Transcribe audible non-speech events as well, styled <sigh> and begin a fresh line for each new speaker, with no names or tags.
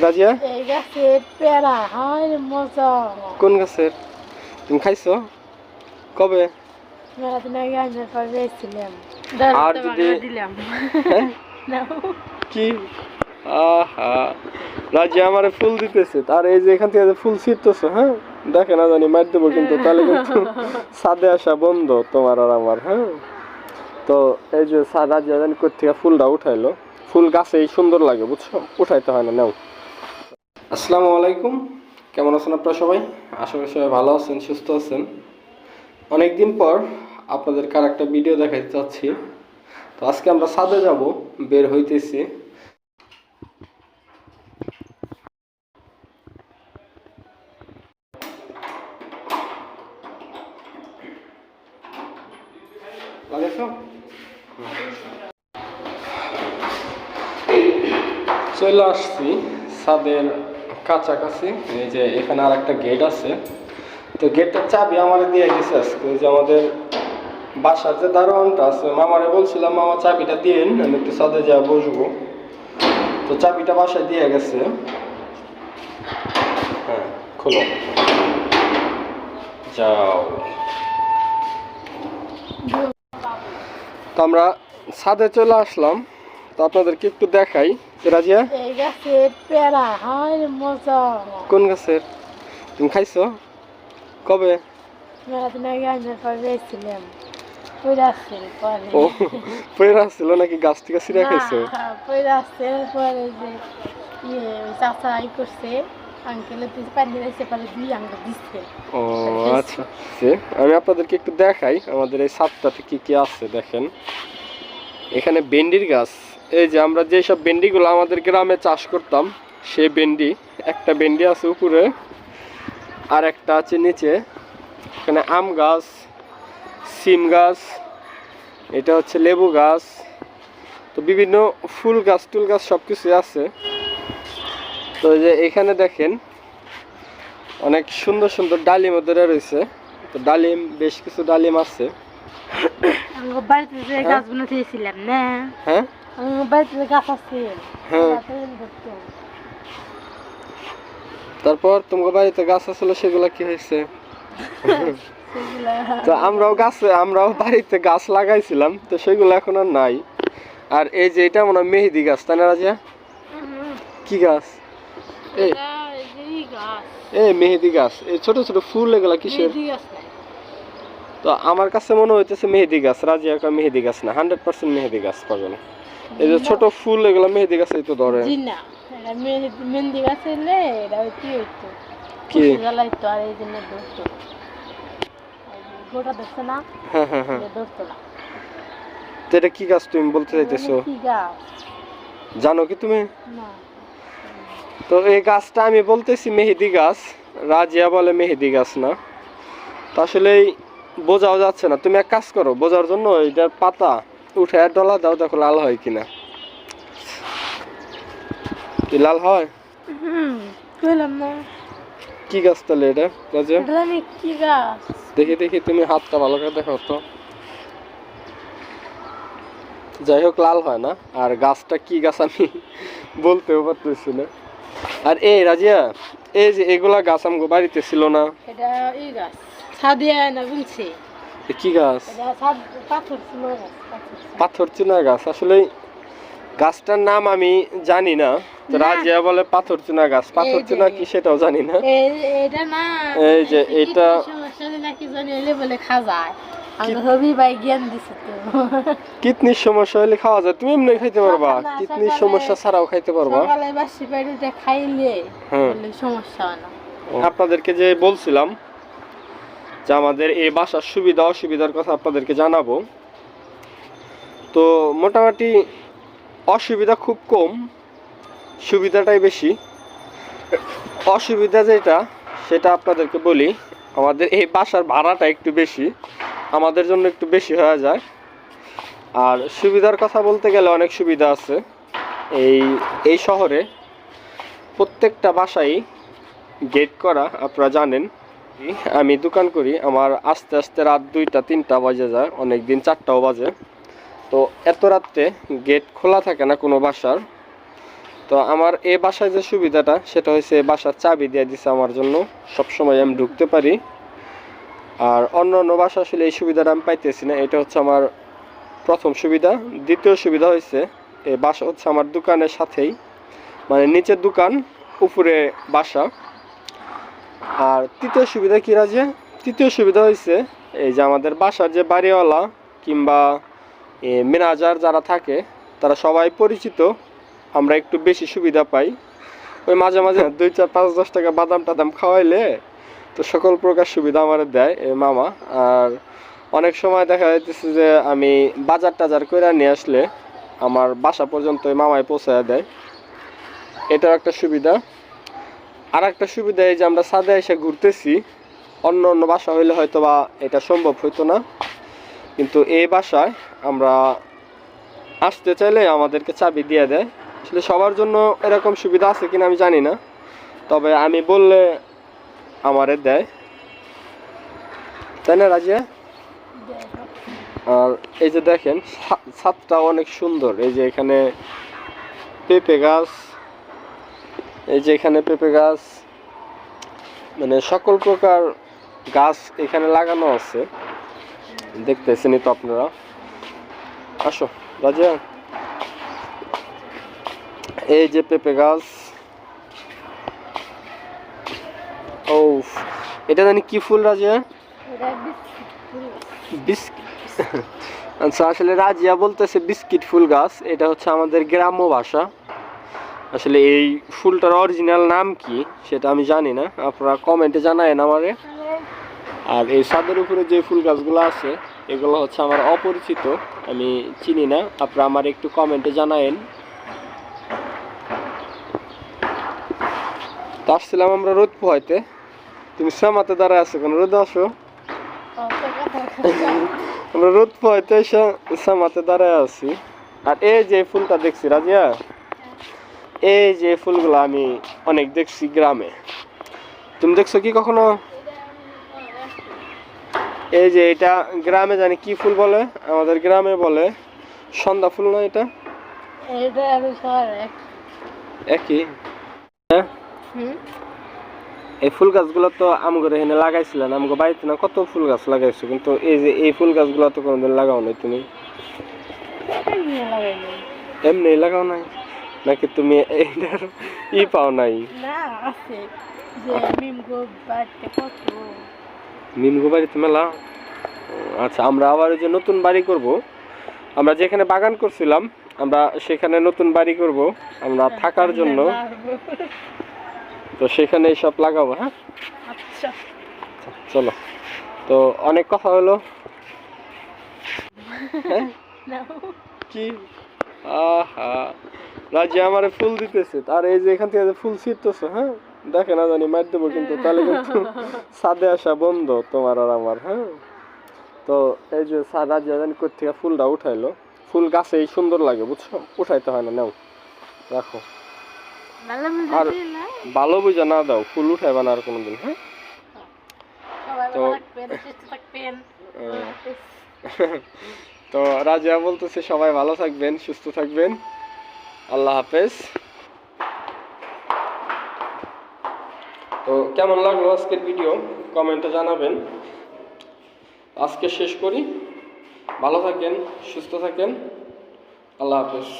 রাজিয়া
এই গাছের পেয়ারা হয় মজা।
কোন গাছের? তুমি খাইছো? কবে?
মেলা দিন আগে আমি একবার
আর যদি-
দিলাম।
হ্যাঁ? কি? আহা। রাজিয়া আমার ফুল দিতেছে। তার এই যে এখান থেকে ফুল ছিটতেছে হ্যাঁ? দেখে না জানি মার দেবো কিন্তু তাহলে কিন্তু সাদে আসা বন্ধ তোমার আর আমার হ্যাঁ? তো এই যে রাজিয়া জানি কোথেকে ফুলটা উঠাইলো। ফুল গাছেই সুন্দর লাগে বুঝছ? উঠাইতে হয় না নাও। আসসালামু আলাইকুম। কেমন আছেন আপনারা সবাই? আশা করি সবাই ভালো আছেন, সুস্থ আছেন। অনেকদিন পর আপনাদের কার একটা ভিডিও দেখাতে চাচ্ছি। তো আজকে আমরা ছাদে যাব, বের হইতেছি। চলে আসছি ছাদের কাছাকাছি, এই যে এখানে আর একটা গেট আছে। তো গেটটার চাবি আমার দিয়ে গেছে আজকে যে আমাদের বাসার যে দারোয়ানটা আছে, মামারে বলছিলাম, মামা, চাবিটা দিন আমি একটু ছাদে যা বসবো। তো চাবিটা বাসায় দিয়ে গেছে। হ্যাঁ খোলো। যাও। তো আমরা ছাদে চলে আসলাম। তো আপনাদেরকে একটু দেখাই। রাজিয়া?
এই গাছের পেয়ারা হয় মজা।
কোন গাছের? তুমি খাইছো? কবে?
পয়রা
ছিল নাকি গাছ থেকে খাইছো?
পয়রা পরে যে ইয়ে চাচা ই করছে
ও আচ্ছা। আমি আপনাদেরকে একটু দেখাই আমাদের এই ছাদটাতে কি কি আছে দেখেন। এখানে ভেন্ডির গাছ। এই যে আমরা যেসব ভেন্ডিগুলো আমাদের গ্রামে চাষ করতাম সেই ভেন্ডি একটা ভেন্ডি আছে উপরে আর একটা আছে নিচে। এখানে আম গাছ সিম গাছ এটা হচ্ছে লেবু গাছ তো বিভিন্ন ফুল গাছ টুল গাছ সব কিছু আছে। তো এই যে এখানে দেখেন অনেক সুন্দর সুন্দর ডালিম ধরে রয়েছে। তো ডালিম বেশ কিছু ডালিম আছে।
বাড়িতে গাছগুলো দিয়েছিলাম না?
হ্যাঁ?
আমার বাড়িতে গাছ আছে।
হ্যাঁ। তারপর তোমার বাড়িতে গাছ আসলে সেগুলো কি হয়েছে? তো আমরাও গাছে আমরাও বাড়িতে গাছ লাগাইছিলাম তো সেগুলো এখন আর নাই। আর এই যে এটা মনে হয় মেহেদি গাছ তাই না রাজা কি গাছ? এই মেহেদি গাছ। এই ছোট ছোট ফুল এগুলা কিসের। তো আমার কাছে মনে হইতেছে মেহেদি গাছ রাজিয়া মেহেদি গাছ না হান্ড্রেড পার্সেন্ট মেহেদি গাছ পাবেন এই যে ছোট ফুল এগুলো মেহেদি গাছই তো ধরে।
জি না এটা মেহেদি মেহেদি গাছ এলে এটা কি হইতো?
কি?
জ্বালাইতো আর এই জন্য ধরতো গোটা ধরছে না?
হ্যাঁ হ্যাঁ হ্যাঁ।
ধরতো না।
তো এটা কি গাছ তুমি বলতে চাইতেছো?
মানে কি গাছ?
জানো কি তুমি?
না।
তো এই গাছটা আমি বলতেছি মেহেদি গাছ রাজিয়া বলে মেহেদি গাছ না। তো আসলেই বোঝাও যাচ্ছে না। তুমি এক কাজ করো বোঝার জন্য এটার পাতা উঠে ডলা দাও দেখো লাল হয় কিনা। কি লাল হয়? কি গাছ তাহলে এটা? রাজিয়া
কি গাছ।
দেখি দেখি তুমি হাতটা ভালো করে দেখো তো। যাই হোক লাল হয় না। আর গাছটা কি গাছ আমি <laughs> বলতেও পারতেছি না। আর এই রাজিয়া এই যে এগুলা গাছ আমগো বাড়িতে ছিল না।
এটা এই গাছ। সাদিয়া না বলছে।
কি গাছ?
পাথর
চুনা গাছ আসলে গাছটার নাম আমি জানি না। রাজিয়া বলে পাথর চুনা গাছ। পাথর চুনা কি সেটাও জানি না।
এই-
যে এটা-
তো
কিডনির সমস্যা হলে খাওয়া যায়। তুমি এমনি খাইতে পারবা। কিডনির সমস্যা ছাড়াও খাইতে পারবা।
খাইলে
হ্যাঁ।
সমস্যা না।
আপনাদেরকে যে বলছিলাম যে আমাদের এই বাসার সুবিধা অসুবিধার কথা আপনাদেরকে জানাব। তো মোটামুটি অসুবিধা খুব কম, সুবিধাটাই বেশি। অসুবিধা যেটা, সেটা আপনাদেরকে বলি, আমাদের এই বাসার ভাড়াটা একটু বেশি, আমাদের জন্য একটু বেশি হয়ে যায়। আর সুবিধার কথা বলতে গেলে অনেক সুবিধা আছে। এই এই শহরে প্রত্যেকটা বাসায় গেট করা, আপনারা জানেন। আমি দোকান করি, আমার আস্তে আস্তে রাত দুইটা, তিনটা বাজে যায় অনেক দিন চারটাও বাজে। তো এত রাত্রে গেট খোলা থাকে না কোনো বাসার। তো আমার এই বাসায় যে সুবিধাটা, সেটা হচ্ছে বাসার চাবি দিয়ে দিছে আমার জন্য। সবসময় আমি ঢুকতে পারি। আর অন্য অন্য বাসা আসলে এই সুবিধাটা আমি পাইতেছি না, এটা হচ্ছে আমার প্রথম সুবিধা। দ্বিতীয় সুবিধা হয়েছে এই বাসা হচ্ছে আমার দোকানের সাথেই। মানে নিচের দোকান, উপরে বাসা। আর তৃতীয় সুবিধা কী রাজে তৃতীয় সুবিধা হয়েছে এই যে আমাদের বাসার যে বাড়িওয়ালা কিংবা ম্যানেজার যারা থাকে, তারা সবাই পরিচিত। আমরা একটু বেশি সুবিধা পাই। ওই মাঝে মাঝে <laughs> দুই চার পাঁচ দশ টাকা বাদাম টাদাম খাওয়াইলে তো সকল প্রকার সুবিধা আমার দেয় এই মামা। আর অনেক সময় দেখা যাইতেছে যে আমি বাজার টাজার করে নিয়ে আসলে আমার বাসা পর্যন্ত মামাই পৌঁছায় দেয়। এটাও একটা সুবিধা। আর একটা সুবিধা এই যে আমরা সাদে এসে ঘুরতেছি, অন্য অন্য বাসা হইলে হয়তো বা এটা সম্ভব হইতো না। কিন্তু এই বাসায় আমরা আসতে চাইলে আমাদেরকে চাবি দিয়ে দেয়। আসলে সবার জন্য এরকম সুবিধা আছে কিনা আমি জানি না, তবে আমি বললে আমারে দেয়। তাই না, রাজিয়া? আর এই যে দেখেন ছাদটা অনেক সুন্দর। এই যে এখানে পেঁপে গাছ এই যে এখানে পেঁপে গাছ মানে সকল প্রকার গাছ এখানে লাগানো আছে। দেখতেছেনই তো আপনারা। আসো রাজা। এই যে পেঁপে গাছ। ও এটা জানি কি ফুল রাজিয়া।
বিস্কিট <laughs>
আচ্ছা আসলে রাজিয়া বলতেছে বিস্কিট ফুল গাছ। এটা হচ্ছে আমাদের গ্রাম্য ভাষা। আসলে এই ফুলটার অরিজিনাল নাম কি সেটা আমি জানি না। আপনারা কমেন্টে জানায়েন আমারে। আর এই ছাদের উপরে যে ফুল গাছগুলো আছে, এগুলো হচ্ছে আমার অপরিচিত, আমি চিনি না। আপনারা আমার একটু কমেন্টে জানায়েন। আসছিলাম আমরা রোদ পোহাইতে তুমি সামাতে দাঁড়ায় আছো কেন? রোদ আসো। আমরা রোদ পোহাইতে সামাতে দাঁড়ায় আছি। আর এই যে ফুলটা দেখছি, রাজিয়া? এই যে ফুলগুলো আমি অনেক দেখছি গ্রামে। তুমি দেখছ কি কখনো? এই যে এটা গ্রামে জানি কি ফুল বলে? আমাদের গ্রামে বলে সন্ধ্যা ফুল না এটা?
আমি
একই? হ্যাঁ? এই ফুল গাছগুলো তো আমগরে এখানে লাগাইছিলেন আমগো বাড়িতে না কত ফুল গাছ লাগাইছো? কিন্তু এই যে এই ফুল গাছগুলো তো কোনোদিন লাগাও নাই তুমি।
এমনি
লাগাও নাই? নাকি তুমি এইটার ই পাও নাই?
না আছে। যে মিমগো বাড়িতে কত?
বাড়িতে মেলা? আচ্ছা আমরা আবার ওই যে নতুন বাড়ি করব। আমরা যেখানে বাগান করছিলাম আমরা সেখানে নতুন বাড়ি করব আমরা থাকার জন্য। তো সেখানে সব লাগাবো হ্যাঁ?
আচ্ছা।
চলো। তো অনেক কথা হলো। <laughs> কি? আহা। রাজি আমারে ফুল দিতেছে আর এই যে এখান থেকে ফুল ছিটতেছে হ্যাঁ? দেখে না জানি মার দেবো কিন্তু তাহলে কিন্তু ছাদে আসা বন্ধ তোমার আর আমার হ্যাঁ? তো এই যে রাজিয়া জানি কোথেকে ফুলটা উঠাইলো ফুল গাছেই সুন্দর লাগে বুঝছ? উঠাইতে হয় না নাও রাখো।
ভালো
আর- ভালো বুঝা না দাও ফুল উঠাইবা না আর কোনোদিন হ্যাঁ? তো- <laughs> তো রাজিয়া বলতেছে সবাই ভালো থাকবেন সুস্থ থাকবেন। আল্লাহ হাফেজ। তো কেমন লাগল আজকের ভিডিও কমেন্টে জানাবেন। আজকে শেষ করি। ভালো থাকেন, সুস্থ থাকেন। আল্লাহ হাফেজ।